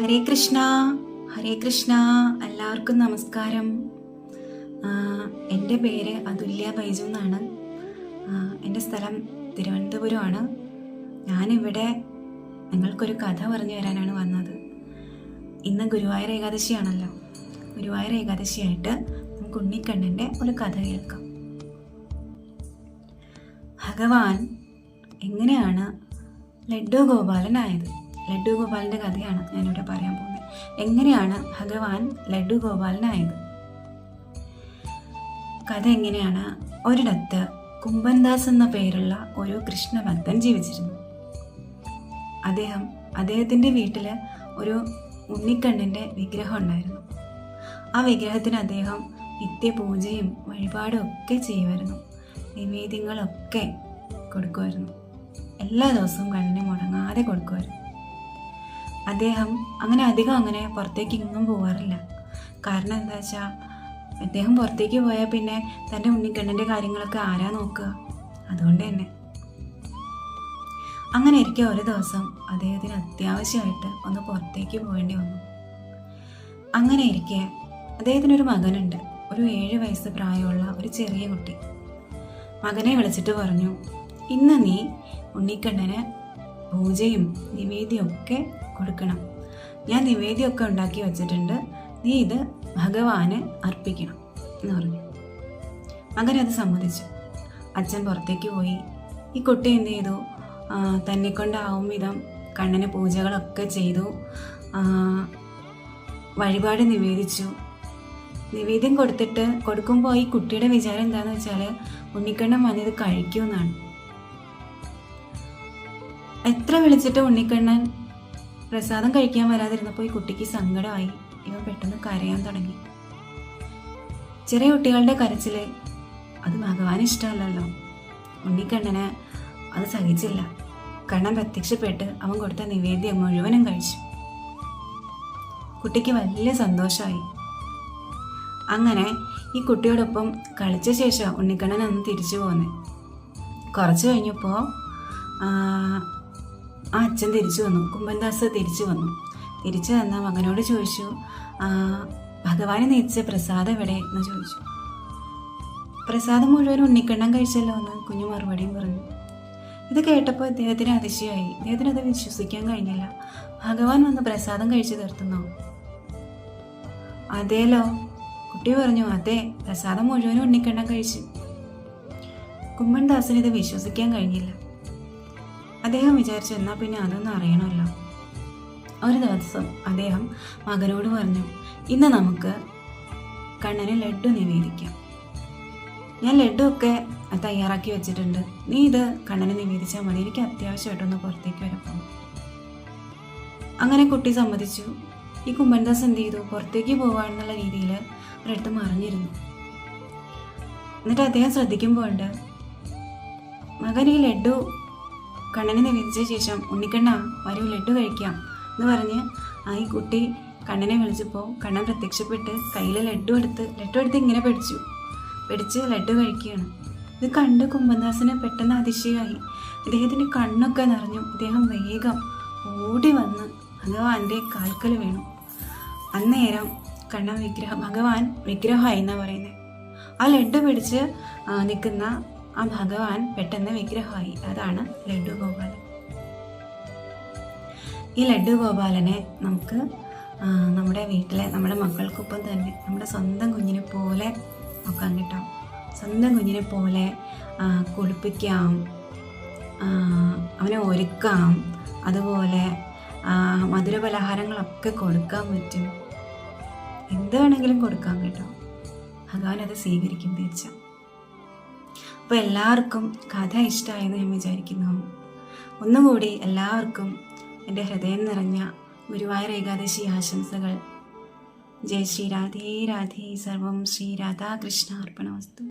ഹരേ കൃഷ്ണ. ഹരേ കൃഷ്ണ. എല്ലാവർക്കും നമസ്കാരം. എന്റെ പേര് അതുല്യ ബൈജു എന്നാണ്. എന്റെ സ്ഥലം തിരുവനന്തപുരമാണ്. ഞാനിവിടെ നിങ്ങൾക്കൊരു കഥ പറഞ്ഞു തരാനാണ് വന്നത്. ഇന്ന് ഗുരുവായൂർ ഏകാദശിയാണല്ലോ. ഗുരുവായൂർ ഏകാദശിയായിട്ട് നമുക്ക് ഉണ്ണിക്കണ്ണന്റെ ഒരു കഥ കേൾക്കാം. ഭഗവാൻ എങ്ങനെയാണ് ലഡ്ഡു ഗോപാലനായത്? ലഡ്ഡു ഗോപാലിന്റെ കഥയാണ് ഞാനിവിടെ പറയാൻ പോകുന്നത്. എങ്ങനെയാണ് ഭഗവാൻ ലഡ്ഡു ഗോപാലനായത്? കഥ എങ്ങനെയാണ്? ഒരിടത്ത് കുംഭൻദാസ് എന്ന പേരുള്ള ഒരു കൃഷ്ണഭക്തൻ ജീവിച്ചിരുന്നു. അദ്ദേഹം അദ്ദേഹത്തിന്റെ വീട്ടിൽ ഒരു ഉണ്ണിക്കണ്ണന്റെ വിഗ്രഹം ഉണ്ടായിരുന്നു. ആ വിഗ്രഹത്തിന് അദ്ദേഹം നിത്യപൂജയും വഴിപാടും ഒക്കെ ചെയ്യുമായിരുന്നു. നിവേദ്യങ്ങളൊക്കെ കൊടുക്കുമായിരുന്നു. എല്ലാ ദിവസവും കണ്ണിന് മുടങ്ങാതെ കൊടുക്കുമായിരുന്നു. അദ്ദേഹം അങ്ങനെ അധികം അങ്ങനെ പുറത്തേക്ക് ഇങ്ങും പോകാറില്ല കാരണം എന്താ വെച്ചാൽ അദ്ദേഹം പുറത്തേക്ക് പോയാൽ പിന്നെ തന്റെ ഉണ്ണിക്കണ്ണന്റെ കാര്യങ്ങളൊക്കെ ആരാ നോക്കുക? അതുകൊണ്ട് തന്നെ. അങ്ങനെ ഇരിക്കെ ഒരു ദിവസം അദ്ദേഹത്തിന് അത്യാവശ്യമായിട്ട് ഒന്ന് പുറത്തേക്ക് പോകേണ്ടി വന്നു. അങ്ങനെ ഇരിക്കെ അദ്ദേഹത്തിനൊരു മകനുണ്ട്. ഒരു ഏഴ് വയസ്സ് പ്രായമുള്ള ഒരു ചെറിയ കുട്ടി. മകനെ വിളിച്ചിട്ട് പറഞ്ഞു ഇന്ന് നീ ഉണ്ണിക്കണ്ണന് പൂജയും നിവേദ്യവും ഒക്കെ കൊടുക്കണം. ഞാൻ നിവേദ്യമൊക്കെ ഉണ്ടാക്കി വെച്ചിട്ടുണ്ട്. നീ ഇത് ഭഗവാന് അർപ്പിക്കണം എന്ന് പറഞ്ഞു. മകൻ അത് സമ്മതിച്ചു. അച്ഛൻ പുറത്തേക്ക് പോയി. ഈ കുട്ടി എന്ത് ചെയ്തു? തന്നെ കൊണ്ടാവും വിധം കണ്ണന് പൂജകളൊക്കെ ചെയ്തു. വഴിപാട് നിവേദിച്ചു. നിവേദ്യം കൊടുത്തിട്ട് കൊടുക്കുമ്പോൾ ഈ കുട്ടിയുടെ വിചാരം എന്താണെന്ന് വെച്ചാൽ ഉണ്ണിക്കണ്ണൻ വന്നിത് കഴിക്കുമെന്നാണ്. എത്ര വിളിച്ചിട്ട് ഉണ്ണിക്കണ്ണൻ പ്രസാദം കഴിക്കാൻ വരാതിരുന്നപ്പോൾ ഈ കുട്ടിക്ക് സങ്കടമായി. ഇവ പെട്ടെന്ന് കരയാൻ തുടങ്ങി. ചെറിയ കുട്ടികളുടെ കരച്ചിൽ അത് ഭഗവാൻ ഇഷ്ടമല്ലല്ലോ. ഉണ്ണിക്കണ്ണന് അത് സഹിച്ചില്ല. കണ്ണൻ പ്രത്യക്ഷപ്പെട്ട് അവൻ കൊടുത്ത നിവേദ്യം മുഴുവനും കഴിച്ചു. കുട്ടിക്ക് വലിയ സന്തോഷമായി. അങ്ങനെ ഈ കുട്ടിയോടൊപ്പം കളിച്ച ശേഷം ഉണ്ണിക്കണ്ണൻ അന്ന് തിരിച്ചു പോന്നെ. കുറച്ച് കഴിഞ്ഞപ്പോൾ അച്ഛൻ തിരിച്ചു വന്നു. കുമ്പൻദാസ് തിരിച്ചു വന്നു. തിരിച്ചു വന്ന മകനോട് ചോദിച്ചു "ആ, ഭഗവാനെ നീച്ച പ്രസാദം എവിടെ? എന്ന് ചോദിച്ചു. പ്രസാദം മുഴുവൻ ഉണ്ണിക്കണ്ണം കഴിച്ചല്ലോ എന്ന് കുഞ്ഞു മറുപടിയും പറഞ്ഞു. ഇത് കേട്ടപ്പോൾ ഇദ്ദേഹത്തിന് അതിശയായി ഇദ്ദേഹത്തിന് അത് വിശ്വസിക്കാൻ കഴിഞ്ഞില്ല. ഭഗവാൻ വന്ന് പ്രസാദം കഴിച്ചു തീർത്തുന്നോ? അതേലോ കുട്ടി പറഞ്ഞു. അതെ പ്രസാദം മുഴുവൻ ഉണ്ണിക്കണ്ണം കഴിച്ചു. കുമ്മൻദാസിന് ഇത് വിശ്വസിക്കാൻ കഴിഞ്ഞില്ല. അദ്ദേഹം വിചാരിച്ചു എന്നാൽ പിന്നെ അതൊന്നും അറിയണമല്ലോ. ഒരു ദിവസം അദ്ദേഹം മകനോട് പറഞ്ഞു ഇന്ന് നമുക്ക് കണ്ണന് ലഡ്ഡു നിവേദിക്കാം. ഞാൻ ലഡ്ഡു ഒക്കെ തയ്യാറാക്കി വെച്ചിട്ടുണ്ട്. നീ ഇത് കണ്ണന് നിവേദിച്ചാൽ മതി. എനിക്ക് അത്യാവശ്യമായിട്ടൊന്ന് പുറത്തേക്ക് വരപ്പം അങ്ങനെ കുട്ടി സമ്മതിച്ചു. ഈ കുമ്പൻദാസ് എന്ത് ചെയ്തു? പുറത്തേക്ക് പോവാണെന്നുള്ള രീതിയിൽ ഒരിടത്ത് മറിഞ്ഞിരുന്നു. എന്നിട്ട് അദ്ദേഹം ശ്രദ്ധിക്കുമ്പോൾ ഉണ്ട് മകൻ ഈ ലഡ്ഡു കണ്ണനെ നിവേദിച്ച ശേഷം ഉണ്ണിക്കണ്ണ വരൂ ലഡു കഴിക്കാം എന്ന് പറഞ്ഞ് ആ ഈ കുട്ടി കണ്ണനെ വിളിച്ചപ്പോൾ കണ്ണൻ പ്രത്യക്ഷപ്പെട്ട് കയ്യിൽ ലഡു എടുത്ത് ലഡു എടുത്ത് ഇങ്ങനെ പിടിച്ചു. പിടിച്ച് ലഡു കഴിക്കുകയാണ്. ഇത് കണ്ട് കുംഭദാസിന് പെട്ടെന്ന് അതിശയമായി. ഇദ്ദേഹത്തിന്റെ കണ്ണൊക്കെ നിറഞ്ഞു. അദ്ദേഹം വേഗം ഓടി വന്ന് ഭഗവാന്റെ കാൽക്കൽ വീണു. അന്നേരം കണ്ണൻ വിഗ്രഹം ഭഗവാൻ വിഗ്രഹമായി എന്നാണ് പറയുന്നത് ആ ലഡു പിടിച്ച് നിൽക്കുന്ന ആ ഭഗവാൻ പെട്ടെന്ന് വിഗ്രഹമായി. അതാണ് ലഡ്ഡു ഗോപാലൻ. ഈ ലഡ്ഡു ഗോപാലനെ നമുക്ക് നമ്മുടെ വീട്ടിലെ നമ്മുടെ മക്കൾക്കൊപ്പം തന്നെ നമ്മുടെ സ്വന്തം കുഞ്ഞിനെ പോലെ നോക്കാൻ കിട്ടാം. സ്വന്തം കുഞ്ഞിനെ പോലെ കുളിപ്പിക്കാം അവനെ ഒരുക്കാം അതുപോലെ മധുര പലഹാരങ്ങളൊക്കെ കൊടുക്കാൻ പറ്റും. എന്ത് വേണമെങ്കിലും കൊടുക്കാൻ കേട്ടോ. ഭഗവാൻ അത് സ്വീകരിക്കും തീർച്ച അപ്പോൾ എല്ലാവർക്കും കഥ ഇഷ്ടമായെന്ന് ഞാൻ വിചാരിക്കുന്നു. ഒന്നുകൂടി എല്ലാവർക്കും എന്റെ ഹൃദയം നിറഞ്ഞ ഗുരുവായൂർ ഏകാദശി ആശംസകൾ. ജയ ശ്രീ രാധേ രാധേ. സർവം ശ്രീ രാധാകൃഷ്ണ അർപ്പണമസ്തു.